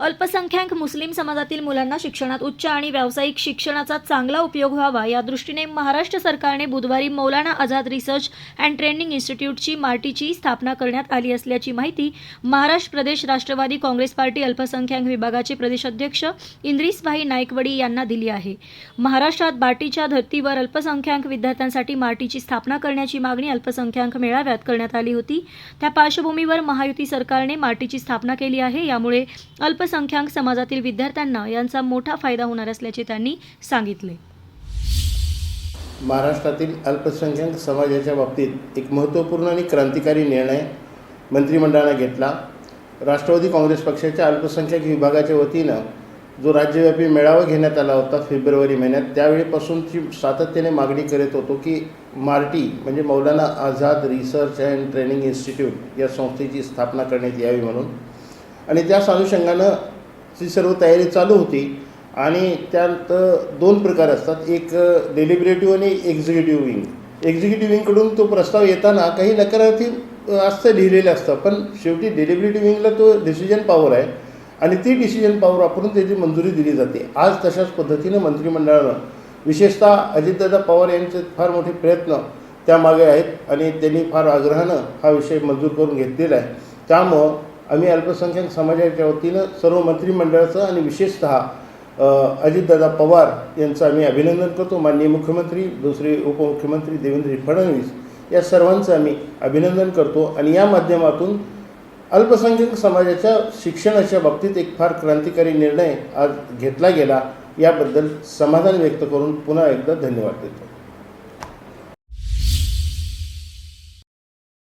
अल्पसंख्याक मुस्लिम समाजातील मुलांना शिक्षणात उच्च आणि व्यावसायिक शिक्षणाचा चांगला उपयोग व्हावा. या दृष्टीने महाराष्ट्र सरकारने बुधवारी Maulana Azad research and training इन्स्टिट्यूटची मार्टीची स्थापना करण्यात आली असल्याची माहिती महाराष्ट्र प्रदेश राष्ट्रवादी काँग्रेस पार्टी अल्पसंख्याक विभागाचे प्रदेशाध्यक्ष इंद्रिसभाई नाईकवडी यांना दिली आहे. महाराष्ट्रात बार्टीच्या धर्तीवर अल्पसंख्याक विद्यार्थ्यांसाठी मार्टीची स्थापना करण्याची मागणी अल्पसंख्याक मेळाव्यात करण्यात आली होती. त्या पार्श्वभूमीवर महायुती सरकारने मार्टीची स्थापना केली आहे. यामुळे अल्प अल्पसंख्याक समाजातील विद्यार्थ्यांना यांचा मोठा फायदा होणार असल्याचे त्यांनी सांगितले. महाराष्ट्रातील अल्पसंख्याक समाजाच्या बाबतीत एक महत्त्वपूर्ण आणि क्रांतिकारी निर्णय मंत्रिमंडळानं घेतला. राष्ट्रवादी काँग्रेस पक्षाच्या अल्पसंख्याक विभागाच्या वतीनं जो राज्यव्यापी मेळावा घेण्यात आला होता फेब्रुवारी महिन्यात त्यावेळीपासूनची सातत्याने मागणी करीत होतो की मार्टी म्हणजे Maulana Azad research and training institute या संस्थेची स्थापना करण्यात यावी म्हणून आणि त्याच अनुषंगानं ती सर्व तयारी चालू होती. आणि त्यात दोन प्रकार असतात. एक डेलिब्रेटिव्ह आणि एक्झिक्युटिव्ह विंग एक्झिक्युटिव्ह विंगकडून तो प्रस्ताव येताना काही नकारार्थी असतं लिहिलेलं असतं. पण शेवटी डेलिब्रेटिव्ह विंगला तो डिसिजन पॉवर आहे. आणि ती डिसिजन पॉवर वापरून त्याची मंजुरी दिली जाते. आज तशाच पद्धतीनं मंत्रिमंडळानं विशेषतः अजितदादा पवार यांचे फार मोठे प्रयत्न त्यामागे आहेत. आणि त्यांनी फार आग्रहानं हा विषय मंजूर करून घेतलेला आहे. त्यामुळं आम्ही अल्पसंख्याक समाजाच्या वतीनं सर्व मंत्रिमंडळाचं आणि विशेषतः अजितदादा पवार यांचं आम्ही अभिनंदन करतो. माननीय मुख्यमंत्री दुसरे उपमुख्यमंत्री देवेंद्र फडणवीस या सर्वांचं आम्ही अभिनंदन करतो. आणि या माध्यमातून अल्पसंख्याक समाजाच्या शिक्षणाच्या बाबतीत एक फार क्रांतिकारी निर्णय आज घेतला गेला. याबद्दल समाधान व्यक्त करून पुन्हा एकदा धन्यवाद देतो.